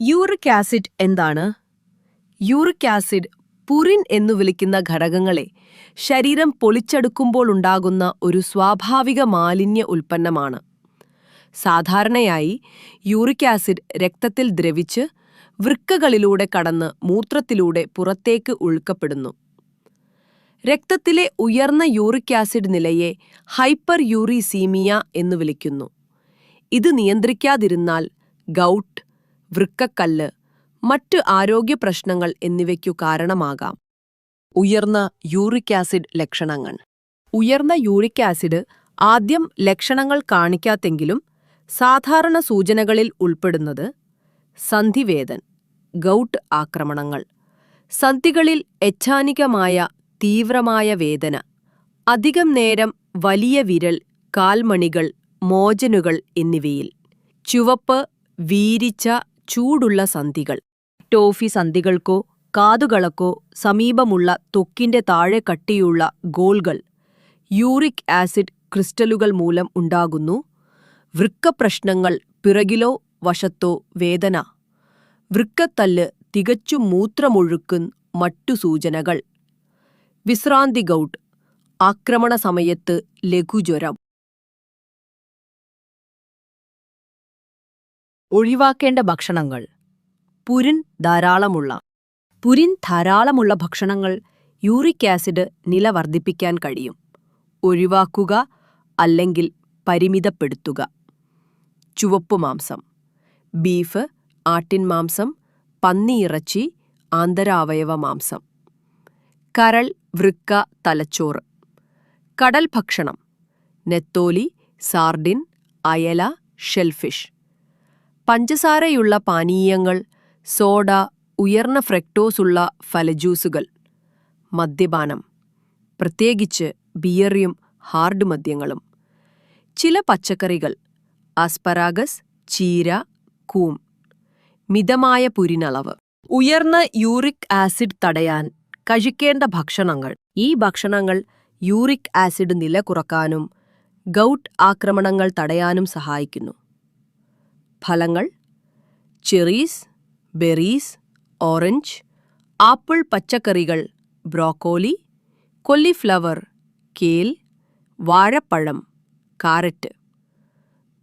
Uric acid എന്താണ്? Uric acid purine എന്നു വിളിക്കുന്ന ഘടകങ്ങളെ ശരീരം പൊളിച്ചെടുക്കുമ്പോൾ ഉണ്ടാകുന്ന ഒരു സ്വാഭാവിക മാലിന്യ ഉൽപ്പന്നമാണ്. സാധാരണയായി യൂറിക് ആസിഡ് രക്തത്തിൽ ദ്രവിച്ച് വൃക്കകളിലൂടെ കടന്ന് മൂത്രത്തിലൂടെ പുറത്തേക്ക് ഒഴുക്കപ്പെടുന്നു. രക്തത്തിലെ ഉയർന്ന യൂറിക് ആസിഡ് നിലയെ ഹൈപ്പർ യൂറിസീമിയ എന്ന് വിളിക്കുന്നു. ഇത് നിയന്ത്രിക്കാതിരുന്നാൽ ഗൗട്ട് വൃക്കക്കല്ല് മറ്റ് ആരോഗ്യ പ്രശ്നങ്ങൾ എന്നിവയ്ക്കു കാരണമാകാം. ഉയർന്ന യൂറിക് ആസിഡ് ലക്ഷണങ്ങൾ. ഉയർന്ന യൂറിക് ആസിഡ് ആദ്യം ലക്ഷണങ്ങൾ കാണിക്കാത്തെങ്കിലും സാധാരണ സൂചനകളിൽ ഉൾപ്പെടുന്നത് സന്ധിവേദൻ ഗൗട്ട് ആക്രമണങ്ങൾ സന്ധികളിൽ എച്ഛാനികമായ തീവ്രമായ വേദന അധികം നേരം വലിയ വിരൽ കാൽമണികൾ മോചനുകൾ എന്നിവയിൽ. ചുവപ്പ് വീരിച്ച ചൂടുള്ള സന്ധികൾ. ടോഫി സന്ധികൾക്കോ കാതുകളക്കോ സമീപമുള്ള ത്വക്കിന്റെ താഴെ കട്ടിയുള്ള ഗോൾകൾ യൂറിക് ആസിഡ് ക്രിസ്റ്റലുകൾ മൂലം ഉണ്ടാകുന്നു. വൃക്കപ്രശ്നങ്ങൾ പിറകിലോ വശത്തോ വേദന. വൃക്കത്തല്ല് തികച്ചും മൂത്രമൊഴുക്കും മറ്റു സൂചനകൾ വിശ്രാന്തി ഗൗട്ട് ആക്രമണ സമയത്ത് ലഘുജ്വരം. ഒഴിവാക്കേണ്ട ഭക്ഷണങ്ങൾ. പുരിൻ ധാരാളമുള്ള. പുരിൻ ധാരാളമുള്ള ഭക്ഷണങ്ങൾ യൂറിക് ആസിഡ് നില വർദ്ധിപ്പിക്കാൻ കഴിയും. ഒഴിവാക്കുക അല്ലെങ്കിൽ പരിമിതപ്പെടുത്തുക. ചുവപ്പ് മാംസം. ബീഫ് ആട്ടിൻ മാംസം പന്നിയിറച്ചി ആന്തരാവയവ മാംസം. കരൾ വൃക്ക തലച്ചോറ്. കടൽ ഭക്ഷണം. നെത്തോലി സാർഡിൻ അയല ഷെൽഫിഷ്. പഞ്ചസാരയുള്ള പാനീയങ്ങൾ സോഡ ഉയർന്ന ഫ്രക്ടോസ് ഉള്ള ഫലജ്യൂസുകൾ. മദ്യപാനം. പ്രത്യേകിച്ച് ബിയറിയും ഹാർഡ് മദ്യങ്ങളും. ചില പച്ചക്കറികൾ ആസ്പരാഗസ് ചീര കൂം. മിതമായ പുരിനളവ്. ഉയർന്ന യൂറിക് ആസിഡ് തടയാൻ കഴിക്കേണ്ട ഭക്ഷണങ്ങൾ. ഈ ഭക്ഷണങ്ങൾ യൂറിക് ആസിഡ് നില കുറക്കാനും ഗൗട്ട് ആക്രമണങ്ങൾ തടയാനും സഹായിക്കുന്നു. ഫലങ്ങൾ ചെറീസ് ബെറീസ് ഓറഞ്ച് ആപ്പിൾ പച്ചക്കറികൾ ബ്രോക്കോലി കൊല്ലിഫ്ലവർ കേൽ വാഴപ്പഴം കാരറ്റ്.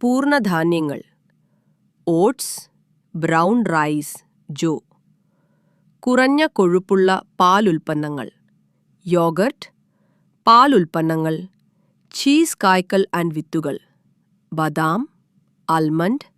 പൂർണധാന്യങ്ങൾ ഓട്സ് ബ്രൗൺ റൈസ് ജോ. കുറഞ്ഞ കൊഴുപ്പുള്ള പാലുൽപ്പന്നങ്ങൾ യോഗർട്ട് പാലുൽപ്പന്നങ്ങൾ ചീസ് കായ്ക്കൽ ആൻഡ് വിത്തുകൾ ബദാം ആൽമണ്ട്